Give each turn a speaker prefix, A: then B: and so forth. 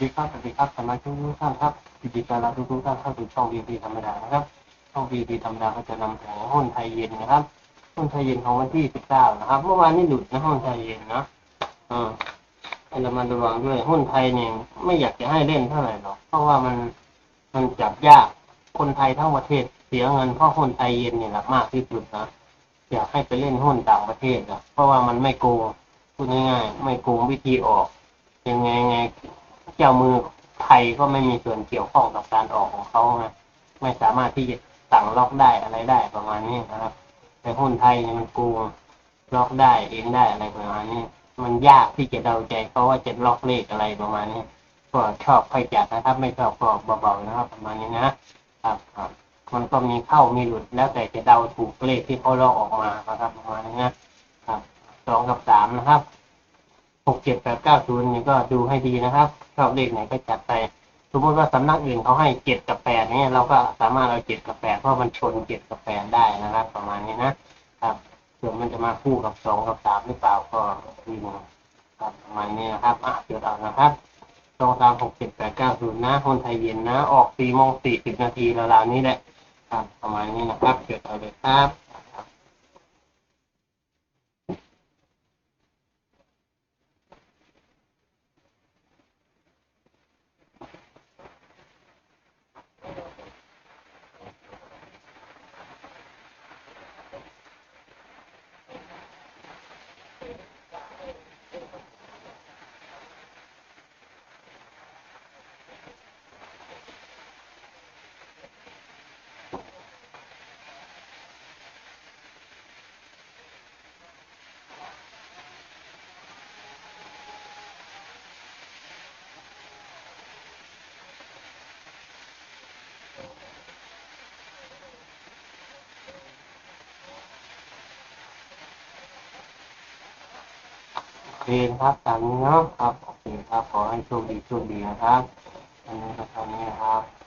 A: ดีครับสวัสดีครับสมาชิกทุกท่านครับยินดีต้อนรับทุกท่านเข้าสู่ช่องวีพีธรรมดานะครับ ช่องวีพีธรรมดาก็จะนำเสนอหุ้นไทยเย็นนะครับ หุ้นไทยเย็นของวันที่ 19 นะครับ เมื่อวานนี้หลุดนะหุ้นไทยเย็นนะอืมให้เรามาระวังด้วย หุ้นไทยเนี่ยไม่อยากจะให้เล่นเท่าไหร่หรอก เพราะว่ามันมันจับยาก คนไทยทั้งประเทศเสียเงินเพราะหุ้นไทยเย็นเนี่ยหละมากที่สุดนะ อยากให้ไปเล่นหุ้นต่างประเทศนะเพราะว่ามันไม่โกงพูดง่ายๆ ไม่โกงวิธีออกยังไงไง จ้ามือไทยก็ไม่มีส่วนเกี่ยวข้องกับการออกของเขานะไม่สามารถที่จะสั่งล็อกได้อะไรได้ประมาณนี้นะครับ แต่หุ้นไทยเนี่ยมันกงล็อกได้เองได้อะไรประมาณนี้ มันยากที่จะเดาใจเขาว่าจะล็อกเลขอะไรประมาณนี้ก็ชอบค่อยจัดนะครับ ไม่ชอบก็เบาๆนะครับ ประมาณนี้นะครับครับมันก็มีเข้ามีหลุดแล้วแต่จะเดาถูกเลขที่เขาล็อกออกมานะครับประมาณนี้นะครับสองกับสามนะครับ หกเจ็ดแปดเก้าศูนย์นี่ก็ดูให้ดีนะครับชอบเลขไหนก็จัดไป สมมติว่าสำนักอื่นเขาให้เจ็ดกับแปดเนี่ยเราก็สามารถเอาเจ็ดกับแปดเพราะมันชนเจ็ดกับแปดได้นะครับ ประมาณนี้นะครับส่วนมันจะมาคู่กับสองกับสามหรือเปล่าก็ดูครับประมาณนี้นะครับอะเดี๋ยวเอานะครับสองสามหกเจ็ดแปดเก้าศูนย์นะคนไทยเย็นนะ ออกสี่โมงสี่สิบนาทีราวๆนี้แหละครับประมาณนี้นะครับเกิดเอาเลยครับ โอเคครับตามนี้เนาะครับโอเคครับขอให้โชคดีโชคดีนะครับอันนี้ก็ทำนี้นะครับ